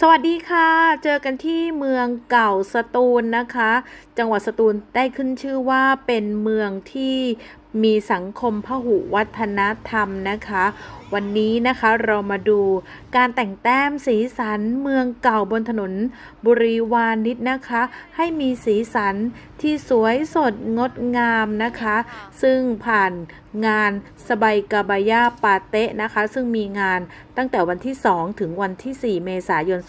สวัสดีค่ะ เจอกันที่เมืองเก่าสตูลนะคะ จังหวัดสตูลได้ขึ้นชื่อว่าเป็นเมืองที่ มีสังคมพหุวัฒนธรรมนะคะ วันนี้นะคะเรามาดูการแต่งแต้มสีสันเมืองเก่าบนถนนบุรีวานิชนะคะ ให้มีสีสันที่สวยสดงดงามนะคะ ซึ่งผ่านงานสบายกาบายาปาเตะนะคะ ซึ่งมีงานตั้งแต่วันที่ 2 ถึงวันที่ 4 เมษายน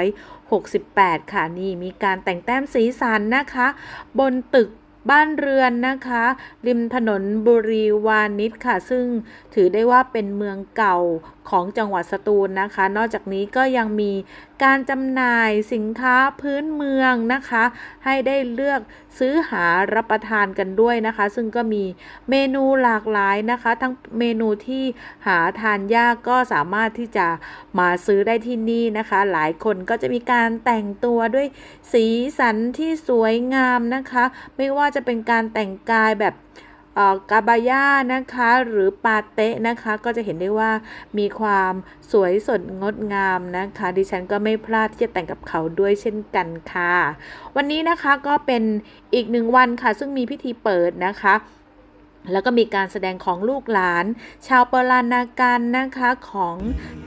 2568 ค่ะนี่มีการแต่งแต้มสีสันนะคะ บนตึก บ้านเรือนนะคะ ริมถนนบุรีวานิชค่ะ ซึ่งถือได้ว่าเป็นเมืองเก่าของจังหวัดสตูลนะคะ นอกจากนี้ก็ยังมี การจำหน่ายสินค้าพื้นเมืองนะคะ ให้ได้เลือกซื้อหารับประทานกันด้วยนะคะ ซึ่งก็มีเมนูหลากหลายนะคะ ทั้งเมนูที่หาทานยากก็สามารถที่จะมาซื้อได้ที่นี่นะคะ หลายคนก็จะมีการแต่งตัวด้วยสีสันที่สวยงามนะคะ ไม่ว่าจะเป็นการแต่งกายแบบ กาบาย่านะคะหรือปาเตะนะคะก็จะเห็นได้ว่ามีความสวยสดงดงามนะคะ ดิฉันก็ไม่พลาดที่จะแต่งกับเขาด้วยเช่นกันค่ะ วันนี้นะคะก็เป็นอีกหนึ่งวันค่ะ ซึ่งมีพิธีเปิดนะคะ แล้วก็มีการแสดงของลูกหลาน ชาวปรานากันนะคะของ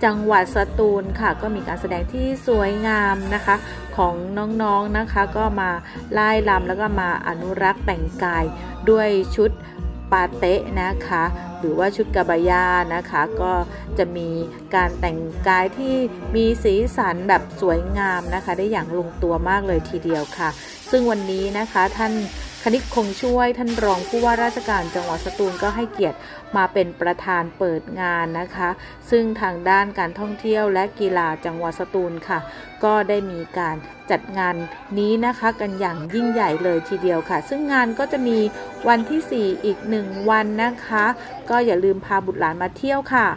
จังหวัดสตูลค่ะ ก็มีการแสดงที่สวยงามนะคะของน้องๆนะคะ ก็มาไล่ลำแล้วก็มาอนุรักษ์แต่งกายด้วยชุดปาเตะนะคะ หรือว่าชุดกาบายานะคะ ก็จะมีการแต่งกายที่มีสีสันแบบสวยงามนะคะ ได้อย่างลงตัวมากเลยทีเดียวค่ะ ซึ่งวันนี้นะคะท่าน คณิตคงช่วยท่านรองผู้ว่าราชการจังหวัดสตูลก็ให้เกียรติมาเป็นประธานเปิดงานนะคะ ซึ่งทางด้านการท่องเที่ยวและกีฬาจังหวัดสตูลค่ะ ก็ได้มีการจัดงานนี้นะคะกันอย่างยิ่งใหญ่เลยทีเดียวค่ะ ซึ่งงานก็จะมีวันที่ 4 อีกหนึ่งวันนะคะ ก็อย่าลืมพาบุตรหลานมาเที่ยวค่ะ